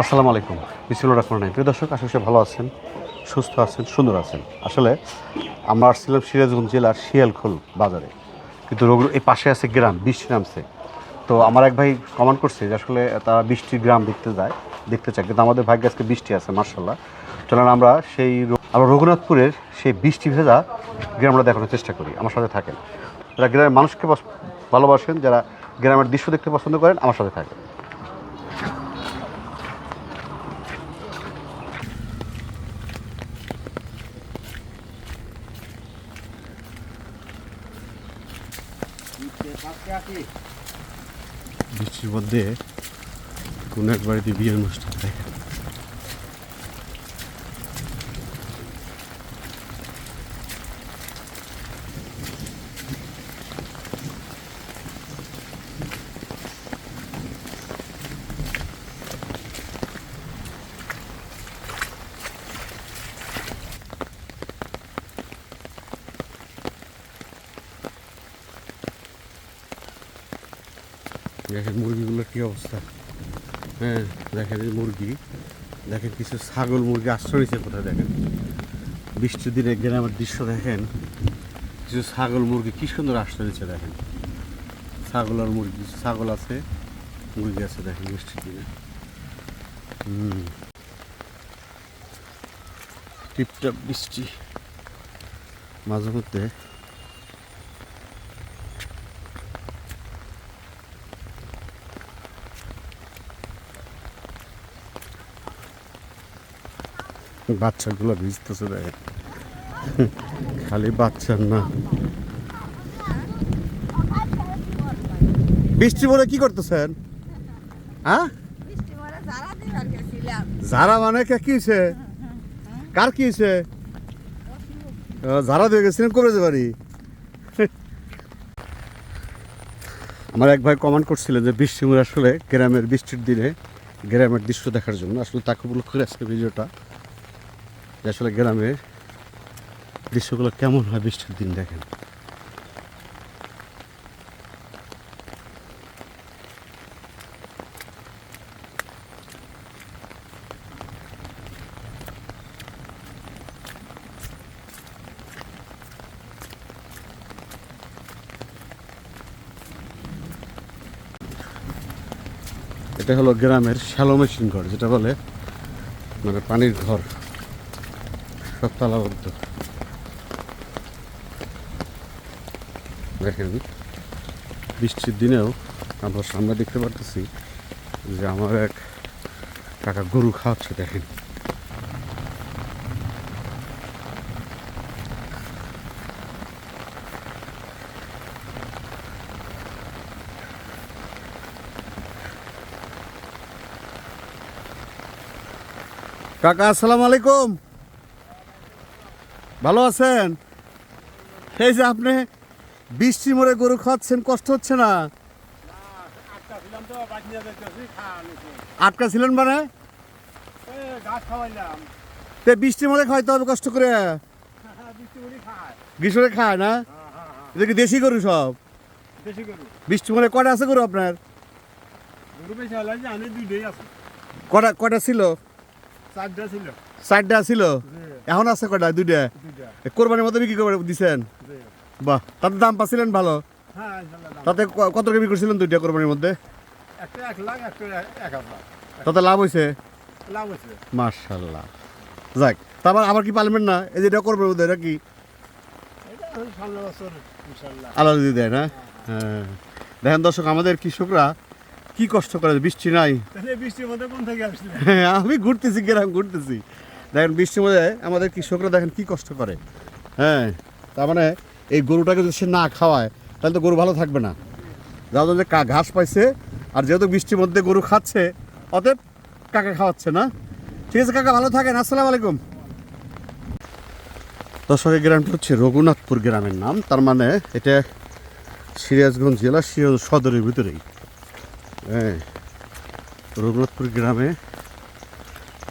আসসালামু আলাইকুম। বিসমুল্লাহ রহমান রহিম। প্রিয় দর্শক, আশা ভালো আছেন, সুস্থ আছেন, সুন্দর আছেন। আসলে আমরা আসছিলাম সিরাজগঞ্জ জেলার শিয়ালখোল বাজারে। কিন্তু রোগ এই পাশে আছে গ্রাম, বৃষ্টি নামছে। তো আমার এক ভাই কমেন্ট করছে যে আসলে তারা বৃষ্টির গ্রাম দেখতে যায়, দেখতে চায়। কিন্তু আমাদের ভাগ্যে আজকে বৃষ্টি আছে মার্শাল্লাহ চলেন আমরা সেই আমরা রঘুনাথপুরের সেই বৃষ্টি ভেজা গ্রামটা দেখানোর চেষ্টা করি। আমার সাথে থাকেন। যারা গ্রামের মানুষকে ভালোবাসেন, যারা গ্রামের দৃশ্য দেখতে পছন্দ করেন, আমার সাথে থাকেন। বৃষ্টির মধ্যে কোনো এক বাড়িতে বিয়ের অনুষ্ঠান দেখেন দেখেন মুরগিগুলোর কী অবস্থা। হ্যাঁ দেখেন এই মুরগি। দেখেন কিছু ছাগল মুরগি আশ্রয় নিচ্ছে কোথায় দেখেন। বৃষ্টির দিনে গ্রামের দৃশ্য দেখেন। কিছু ছাগল মুরগি কী সুন্দর আশ্রয় নিচ্ছে দেখেন। ছাগল আর মুরগি ছাগল আছে, মুরগি আছে দেখেন বৃষ্টির দিনে। টিপটাপ বৃষ্টি। মাঝে মধ্যে বাচ্চাগুলো ভিজতেছে দেখেন খালি বাচ্চার না। বৃষ্টি পরে কি করতেছেন? হ্যাঁ। যারা মানে কে কি হয়েছে কার কি হয়েছে যারা দিয়ে গেছিলেন কবে পারি আমার এক ভাই কমেন্ট করছিলেন যে বৃষ্টি মরে আসলে গ্রামের বৃষ্টির দিনে গ্রামের দৃশ্য দেখার জন্য। আসলে তাকে উপলক্ষ করে আজকে ভিডিওটা যে আসলে গ্রামের দৃশ্যগুলো কেমন হয় বৃষ্টির দিন দেখেন। এটা হলো গ্রামের শ্যালো মেশিন ঘর, যেটা বলে মানে পানির ঘর। সব তালাবদ্ধ। দেখেন বৃষ্টির দিনেও আমরা সামনে দেখতে পারতেছি যে আমার এক কাকা গরু খাওয়াচ্ছে, দেখেন। কাকা, আসসালামু আলাইকুম। ভালো আছেন? এই যে আপনি বৃষ্টি মরে গরু খাওয়াচ্ছেন কষ্ট হচ্ছে না? আটকা ছিলেন মানে? তে বৃষ্টি মরে খাওয়াইতে হবে কষ্ট করে। গ্রীষ্মে খায় না? এটা কি দেশি গরু সব? বৃষ্টি মরে কটা আছে গরু আপনার? কটা কটা ছিল? চারটা ছিল। এখন আছে কটা? দুইটা? কোরবানির মতো বিক্রি করে দিছেন? বাহ তাতে দাম পাচ্ছিলেন ভালো। তাতে কত টাকা বিক্রি করছিলেন দুইটা কোরবানির মধ্যে? তাতে লাভ হয়েছে মার্শাল্লাহ যাক তারপর আবার কি পারবেন না? এই যে এটা করবেন মধ্যে এটা কি? আলাদা দিয়ে দেয় না? হ্যাঁ। দেখেন দর্শক আমাদের কৃষকরা কি কষ্ট করে বৃষ্টি নাই? বৃষ্টির মধ্যে কোন থেকে আসলে? হ্যাঁ আমি ঘুরতেছি গ্রাম ঘুরতেছি। দেখেন বৃষ্টির মধ্যে আমাদের কৃষকরা দেখেন কি কষ্ট করে। হ্যাঁ তার মানে এই গরুটাকে যদি সে না খাওয়ায়, তাহলে তো গরু ভালো থাকবে না। যার জন্য ঘাস পাইছে, আর যেহেতু বৃষ্টির মধ্যে গরু খাচ্ছে, অতএব কাকা খাওয়াচ্ছে না। ঠিক আছে কাকা, ভালো থাকেন, আসসালামু আলাইকুম। দর্শকের গ্রামটা হচ্ছে রঘুনাথপুর গ্রামের নাম, তার মানে এটা সিরাজগঞ্জ জেলা সিরাজ সদরের ভিতরেই। হ্যাঁ রঘুনাথপুর গ্রামে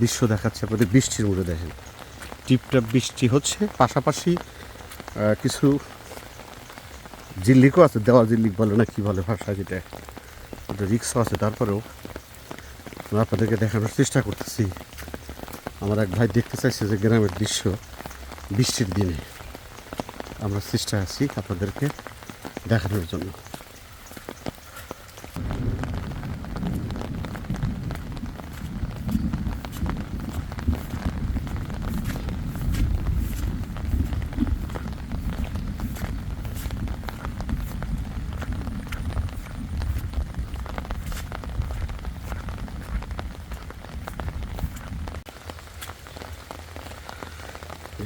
দৃশ্য দেখাচ্ছে আপনাদের বৃষ্টির মধ্যে দেখেন। টিপটাপ বৃষ্টি হচ্ছে, পাশাপাশি কিছু জিল্লিকও আছে দেওয়া জিল্লিক বলে না কি বলে ভাষা যেটা। ওটা রিক্সও আছে, তারপরেও আমি আপনাদেরকে দেখানোর চেষ্টা করতেছি। আমার এক ভাই দেখতে চাইছে যে গ্রামের দৃশ্য বৃষ্টির দিনে। আমরা চেষ্টা আছি আপনাদেরকে দেখানোর জন্য।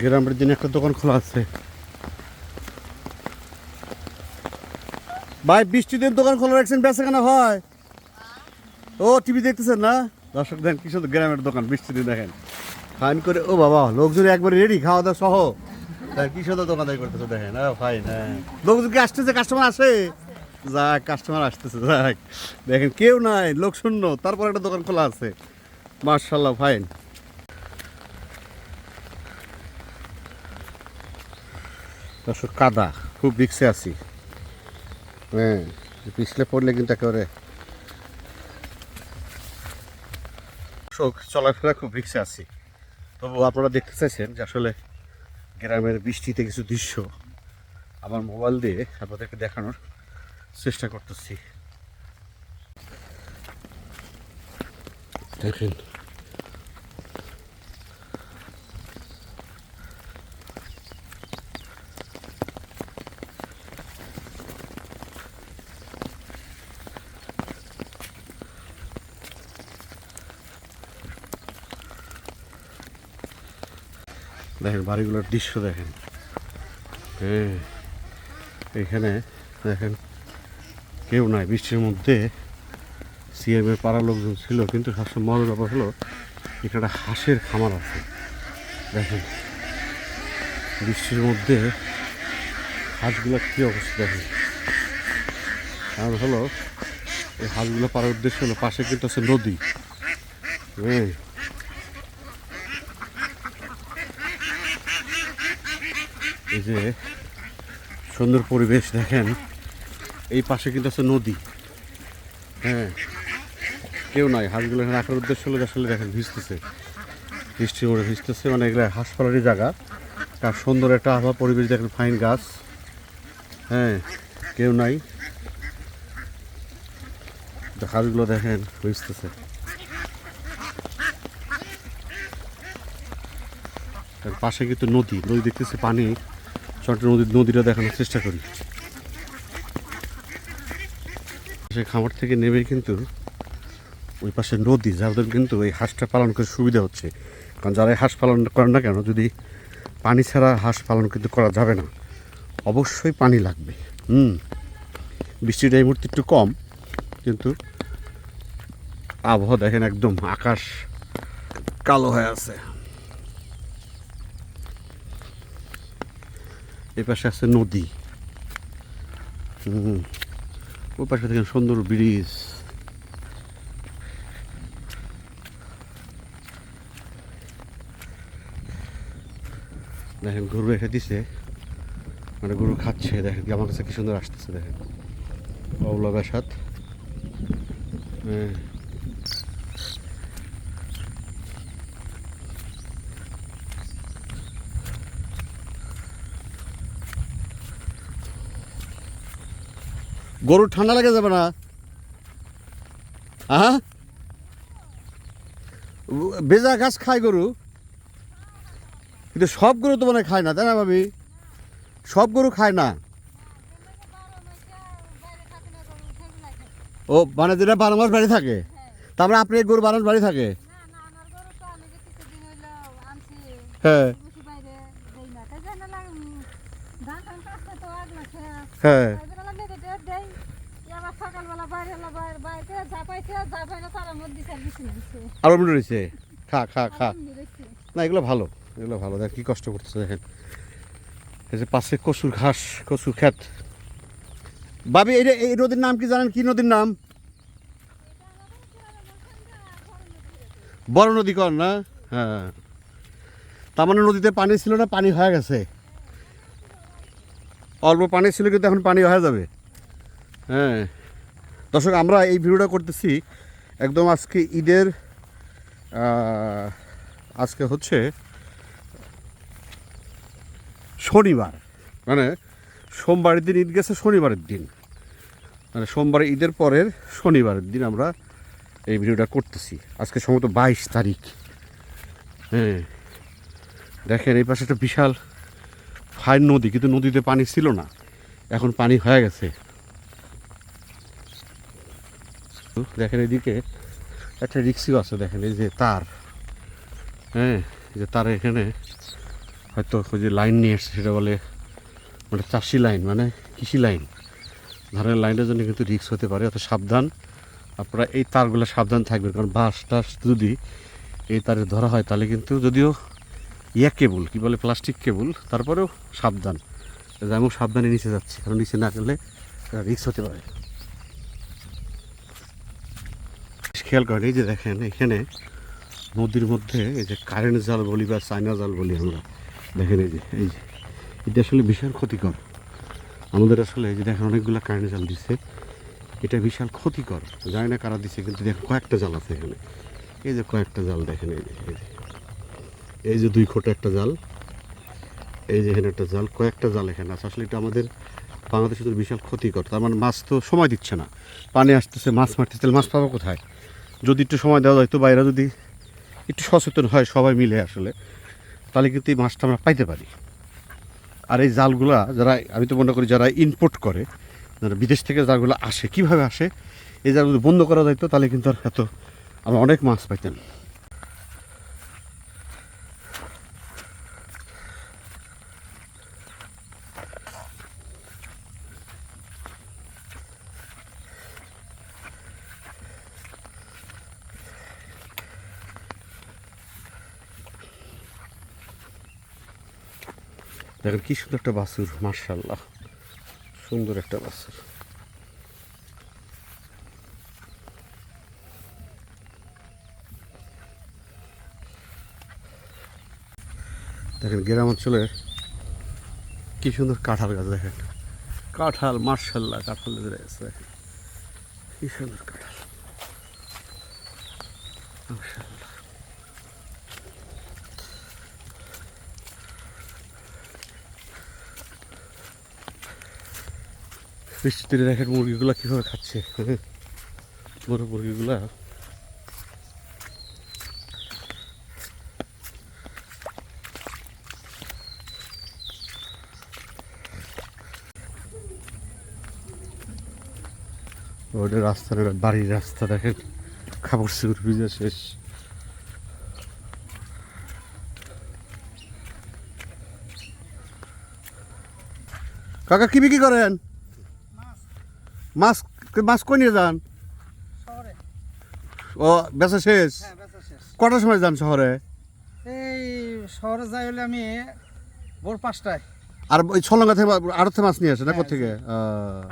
গ্রামের দিনে একটা দোকান খোলা আছে। ভাই বৃষ্টির দিন দোকান খোলা রাখছেন বেচা কেনা হয়। ও, টিভি দেখতেছেন না? দর্শক দেখেন, কি শুধু গ্রামের দোকান বৃষ্টির দিন দেখেন। ফাইন করে, ও বাবা, লোকজন একবার রেডি খাওয়া দাওয়া সহ। কি সুন্দর দোকানদারি করতেছে দেখেন ফাইন হ্যাঁ। লোকজন কি আসতেছে? কাস্টমার আসে? যাক কাস্টমার আসতেছে, যাক। দেখেন, কেউ নাই, লোক শূন্য, তারপর একটা দোকান খোলা আছে। মার্শাল্লাহ ফাইন দর্শক, কাদা, খুব রিক্সে আছি। হ্যাঁ পিছলে পড়লে কিন্তু একেবারে দর্শক, চলাফেরা খুব রিক্সে আছি। তবু আপনারা দেখতে চাইছেন যে আসলে গ্রামের বৃষ্টিতে কিছু দৃশ্য আমার মোবাইল দিয়ে আপনাদেরকে দেখানোর চেষ্টা করতেছি। দেখেন দেখেন, বাড়িগুলোর দৃশ্য দেখেন। হ্যাঁ এখানে দেখেন, কেউ নাই, বৃষ্টির মধ্যে সিএমের পাড়া লোকজন ছিল, কিন্তু সবসময় মজার ব্যাপার হলো, এখানে হাঁসের খামার আছে। দেখেন, বৃষ্টির মধ্যে হাঁসগুলোর কী অবস্থা দেখেন। কারণ হলো, এই হাঁসগুলো পাড়ার উদ্দেশ্য হলো, পাশে কিন্তু আছে নদী। হ্যাঁ এই যে সুন্দর পরিবেশ দেখেন। এই পাশে কিন্তু আছে নদী। হ্যাঁ। কেউ নাই। হাঁসগুলো এখানে রাখার উদ্দেশ্য হলো আসলে দেখেন ভিজতেছে। বৃষ্টির মধ্যে ভিজতেছে। মানে এগুলো হাঁস পালারই জায়গা। তার সুন্দর একটা আবহাওয়া পরিবেশ দেখেন, ফাইন গাছ। হ্যাঁ কেউ নাই। হাঁসগুলো দেখেন ভিজতেছে। তার পাশে কিন্তু নদী। নদী দেখতেছি পানি। ছোট নদী নদীটা দেখানোর চেষ্টা করি। সে খামার থেকে নেমে কিন্তু ওই পাশে নদী যাদের কিন্তু এই হাঁসটা পালন করে সুবিধা হচ্ছে। কারণ যারা হাঁস পালন করেন না কেন, যদি পানি ছাড়া হাঁস পালন কিন্তু করা যাবে না। অবশ্যই পানি লাগবে। হুম। বৃষ্টিটা এই মুহূর্তে একটু কম, কিন্তু আবহাওয়া দেখেন একদম আকাশ কালো হয়ে আছে। এই পাশে আছে নদী। ওই পাশে দেখেন সুন্দর ব্রিজ। দেখেন গরু রেখে দিছে। মানে গরু খাচ্ছে, দেখেন আমার কাছে কি সুন্দর আসতেছে, দেখেন। অবলা বেসাত হ্যাঁ। গরুর ঠান্ডা লেগে যাবে না? হ্যাঁ বেজা ঘাস খায় গরু, কিন্তু সব গরু তো মানে খায় না, তাই না ভাবি? সব গরু খায় না। ও মানে যেটা বারো মাস বাড়ি থাকে, তারপরে আপনি গরু বারো মাস বাড়ি থাকে? হ্যাঁ। হ্যাঁ। আরও মিনিট রয়েছে? খা খা খা। না এগুলো ভালো এগুলো ভালো। দেখ কি কষ্ট করতেছে দেখেন। এই যে পাশে কচুর ঘাস কচুর ক্ষেত। বাবি এই এই নদীর নাম কি জানেন? কি নদীর নাম? বড় নদী কর না? হ্যাঁ। তার মানে নদীতে পানি ছিল না পানি হয়ে গেছে। অল্প পানি ছিল কিন্তু এখন পানি হয়ে যাবে। হ্যাঁ। দর্শক, আমরা এই ভিডিওটা করতেছি একদম আজকে ঈদের আজকে হচ্ছে শনিবার। মানে সোমবারের দিন ঈদ গেছে, শনিবারের দিন। মানে সোমবারে ঈদের পরের শনিবারের দিন আমরা এই ভিডিওটা করতেছি। আজকে সম্ভবত বাইশ তারিখ। হ্যাঁ। দেখেন, এই পাশে একটা বিশাল ফাইন নদী, কিন্তু নদীতে পানি ছিল না। এখন পানি হয়ে গেছে। দেখেন এদিকে একটা রিক্সিও আছে, দেখেন এই যে তার। হ্যাঁ যে তার এখানে হয়তো ওই যে লাইন নিয়ে এসছে, সেটা বলে মানে চাষি লাইন মানে কৃষি লাইন ধানের লাইনের জন্য কিন্তু রিক্স হতে পারে অত সাবধান। আপনারা এই তারগুলো সাবধান থাকবেন, কারণ বাস টাস যদি এই তারে ধরা হয়, তাহলে কিন্তু যদিও ইয়া কেবল, কী বলে প্লাস্টিক কেবল, তারপরেও সাবধান। এই যে আমিও সাবধানে নিচে যাচ্ছি, কারণ নিচে না গেলে রিক্স হতে পারে। খেয়াল করেন, এই যে দেখেন, এখানে নদীর মধ্যে এই যে কারেন্ট জাল বলি বা চায়না জাল বলি আমরা, দেখেন এই যে এই যে, এটা আসলে বিশাল ক্ষতিকর। আমাদের আসলে এই যে দেখেন, অনেকগুলো কারেন্ট জাল দিচ্ছে এটা বিশাল ক্ষতিকর। জানি না কারা দিচ্ছে কিন্তু দেখেন কয়েকটা জাল আছে এখানে। এই যে কয়েকটা জাল দেখেন, এই যে এই যে দুই খোটা একটা জাল, এই যে এখানে একটা জাল, কয়েকটা জাল এখানে আছে। আসলে এটা আমাদের বাংলাদেশের বিশাল ক্ষতিকর, তার মানে মাছ তো সময় দিচ্ছে না। পানি আসতেছে, মাছ মারতেছে মাছ পাবো কোথায়? যদি একটু সময় দেওয়া যায়, তো বাইরা যদি একটু সচেতন হয় সবাই মিলে আসলে, তাহলে কিন্তু এই মাছটা আমরা পাইতে পারি। আর এই জালগুলা যারা, আমি তো মনে করি যারা ইম্পোর্ট করে, যারা বিদেশ থেকে জালগুলো আসে, কীভাবে আসে, এই জালগুলো বন্ধ করা যাইতো তাহলে কিন্তু আর এত আমরা অনেক মাছ পাইতাম। দেখেন কি সুন্দর একটা বাছুর মার্শাল্লাহ সুন্দর একটা বাছুর। দেখেন, গ্রাম অঞ্চলে কি সুন্দর কাঁঠাল গাছ, দেখেন। কাঁঠাল মার্শাল্লাহ কাঁঠাল দেখেন। কি সুন্দর কাঁঠাল। বৃষ্টিতে দেখেন মুরগিগুলো কীভাবে খাচ্ছে। বড় মুরগিগুলা। ওটা রাস্তার বাড়ির রাস্তা দেখেন। খাবার সুর ভিজে শেষ। কাকা, কি বিক্রি করেন? মাছ মাছ কই নিয়ে যান? ও বেচা শেষ? হ্যাঁ কটার সময় যান শহরে? এই শহরে যাই হলে আমি ভোর পাঁচটায়। আর ওই ছলঙ্গা থেকে আড়ত মাছ নিয়ে আসে না হ্যাঁ, কোথেকে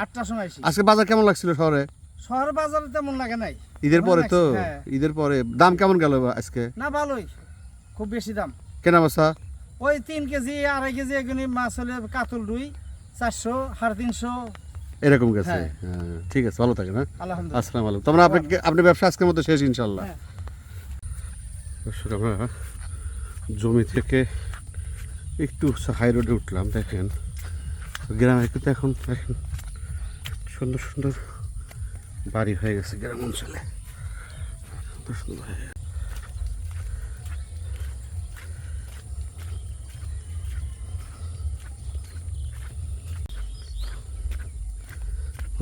আটটার সময় আসি। আজকে বাজার কেমন লাগছিল শহরে? শহর বাজারে তেমন লাগে নাই। ঈদের পরে তো? হ্যাঁ। ঈদের পরে। দাম কেমন গেল আজকে? না ভালোই। খুব বেশি দাম। কেনা বাসা ওই তিন কেজি আড়াই কেজি এগুলি মাছ হলে কাতল রুই চারশো সাড়ে তিনশো এরকম গেছে হ্যাঁ। হ্যাঁ, ঠিক আছে ভালো থাকেন হ্যাঁ আলহামদুলিল্লাহ আসসালামু আলাইকুম তোমরা আপনি আপনি ব্যবসা আজকের মতো শেষ ইনশাল্লাহ। আমরা জমি থেকে একটু হাই রোডে উঠলাম দেখেন গ্রামে কিন্তু এখন দেখেন সুন্দর সুন্দর বাড়ি হয়ে গেছে গ্রাম অঞ্চলে সুন্দর সুন্দর হয়ে গেছে।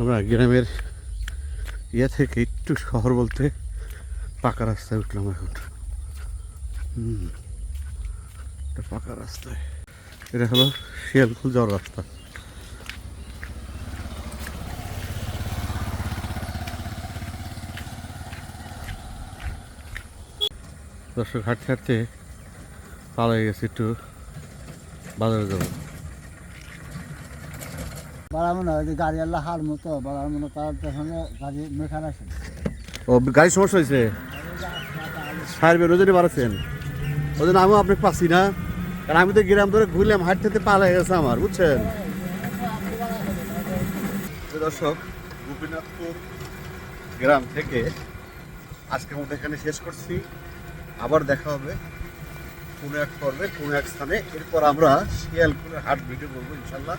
আমরা গ্রামের ইয়ে থেকে একটু শহর বলতে পাকা রাস্তায় উঠলাম এখন। পাকা রাস্তায়। এটা হলো শিয়ালকুল যাওয়ার রাস্তা। দর্শক, হাঁটতে হাঁটতে পালা হয়ে গেছে একটু বাজারে যাব। বড় মনে হয় গাড়ি আল্লাহ হার মতো বড় মনে তার পেছনে গাড়ি, মেখান আছে। ও, গাড়ির সমস্যা হয়েছে? সাহেব রোজনে বাড়াচ্ছেন। ওই আমিও আপনাকে পাচ্ছি না। কারণ আমি তো গ্রাম ধরে ঘুরলাম, হাঁটতে হাঁটতে গেছে আমার, বুঝছেন? দর্শক, গোপীনাথপুর গ্রাম থেকে আজকের মতো এখানে শেষ করছি। আবার দেখা হবে কোনো এক পর্বে, কোনো এক স্থানে। এরপর আমরা শিয়ালকুলের হাট ভিডিও করব, ইনশাল্লাহ।